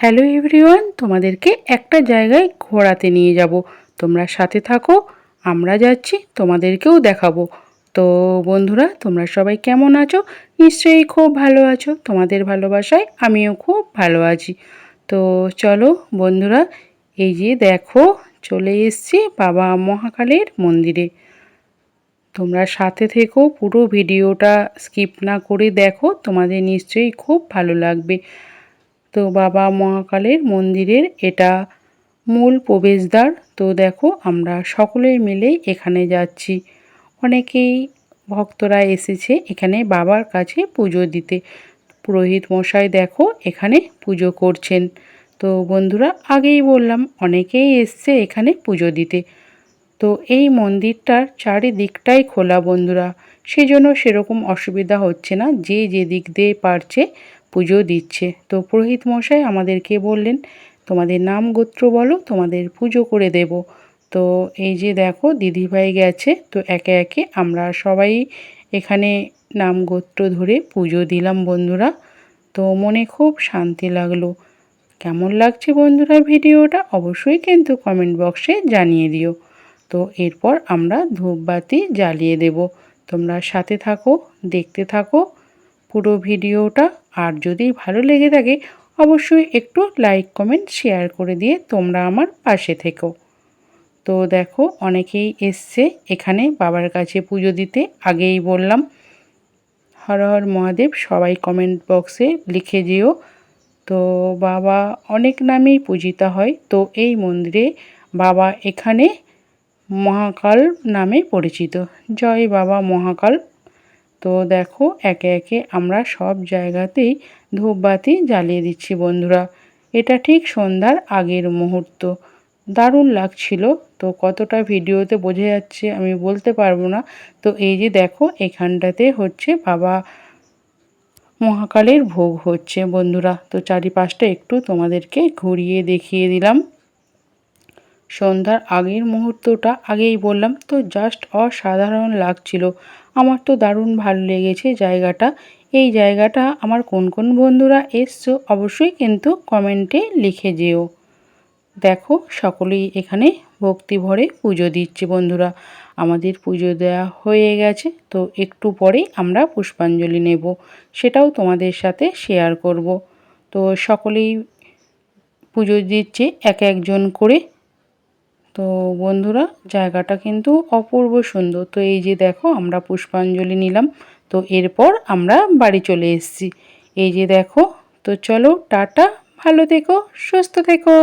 Hello everyone, তোমাদেরকে একটা জায়গায় ঘোরাতে নিয়ে যাব। তোমরা সাথে থাকো, আমরা যাচ্ছি, তোমাদেরকেও দেখাবো। তো বন্ধুরা, তোমরা সবাই কেমন আছো? নিশ্চয়ই খুব ভালো আছো। তোমাদের ভালোবাসায় আমিও খুব ভালো আছি। তো চলো বন্ধুরা, এই যে দেখো, চলে এসছি বাবা মহাকালের মন্দিরে। তোমরা সাথে থেকো, পুরো ভিডিওটা স্কিপ না করে দেখো, তোমাদের নিশ্চয়ই খুব ভালো লাগবে। তো বাবা মহাকালের মন্দিরের এটা মূল প্রবেশদ্বার। তো দেখো আমরা সকলে মিলেই এখানে যাচ্ছি। অনেকেই ভক্তরা এসেছে এখানে বাবার কাছে পুজো দিতে। পুরোহিত মশাই দেখো এখানে পুজো করছেন। তো বন্ধুরা আগেই বললাম অনেকেই এসছে এখানে পুজো দিতে। তো এই মন্দিরটার চারিদিকটাই খোলা বন্ধুরা। সেজন্য সেরকম অসুবিধা হচ্ছে না। যে যে দিক দিয়ে পারছে পুজো দিচ্ছে। তো পুরোহিত মশাই আমাদেরকে বললেন, তোমাদের নাম গোত্র বলো, তোমাদের পুজো করে দেব। তো এই যে দেখো, দিদিভাই গেছে, তো একে একে আমরা সবাই এখানে নাম গোত্র ধরে পুজো দিলাম বন্ধুরা। তো মনে খুব শান্তি লাগল। কেমন লাগছে বন্ধুরা ভিডিওটা অবশ্যই কিন্তু কমেন্ট বক্সে জানিয়ে দিও। তো এরপর আমরা ধূপবাতি জ্বালিয়ে দেব। তোমরা সাথে থাকো, দেখতে থাকো। পুরো ভিডিওটা। আর যদি ভালো লেগে থাকে, অবশ্যই একটু লাইক, কমেন্ট, শেয়ার করে দিয়ে তোমরা আমার পাশে থেকো। তো দেখো, অনেকেই এসছে এখানে বাবার কাছে পুজো দিতে। আগেই বললাম, হর হর মহাদেব, সবাই কমেন্ট বক্সে লিখে যেও। তো বাবা অনেক নামেই পূজিতা হয়। তো এই মন্দিরে বাবা এখানে মহাকাল নামে পরিচিত। জয় বাবা মহাকাল। তো দেখো, একে একে আমরা সব জায়গাতেই ধূপবাতি জ্বালিয়ে দিচ্ছি বন্ধুরা। এটা ঠিক সন্ধ্যার আগের মুহূর্ত। দারুণ লাগছিল। তো কতটা ভিডিওতে বোঝা যাচ্ছে আমি বলতে পারব না। তো এই যে দেখো, এখানটাতে হচ্ছে বাবা মহাকালের ভোগ হচ্ছে বন্ধুরা। তো চারিপাশটা একটু তোমাদেরকে ঘুরিয়ে দেখিয়ে দিলাম। সন্ধ্যার আগের মুহূর্তটা আগেই বললাম, তো জাস্ট অসাধারণ লাগছিল। আমার তো দারুণ ভালো লেগেছে জায়গাটা। এই জায়গাটা আমার কোন কোন বন্ধুরা এসছো অবশ্যই কিন্তু কমেন্টে লিখে যেও। দেখো, সকলেই এখানে ভক্তি ভরে পুজো দিচ্ছে বন্ধুরা। আমাদের পুজো দেওয়া হয়ে গেছে, তো একটু পরেই আমরা পুষ্পাঞ্জলি নেব। সেটাও তোমাদের সাথে শেয়ার করব। তো সকলেই পুজো দিচ্ছে এক একজন করে। তো বন্ধুরা, জায়গাটা কিন্তু অপূর্ব সুন্দর। তো এই যে দেখো, আমরা পুষ্পাঞ্জলি নিলাম। তো এরপর আমরা বাড়ি চলে এসেছি। এই যে দেখো, তো চলো টাটা, ভালো থেকো, সুস্থ থেকো।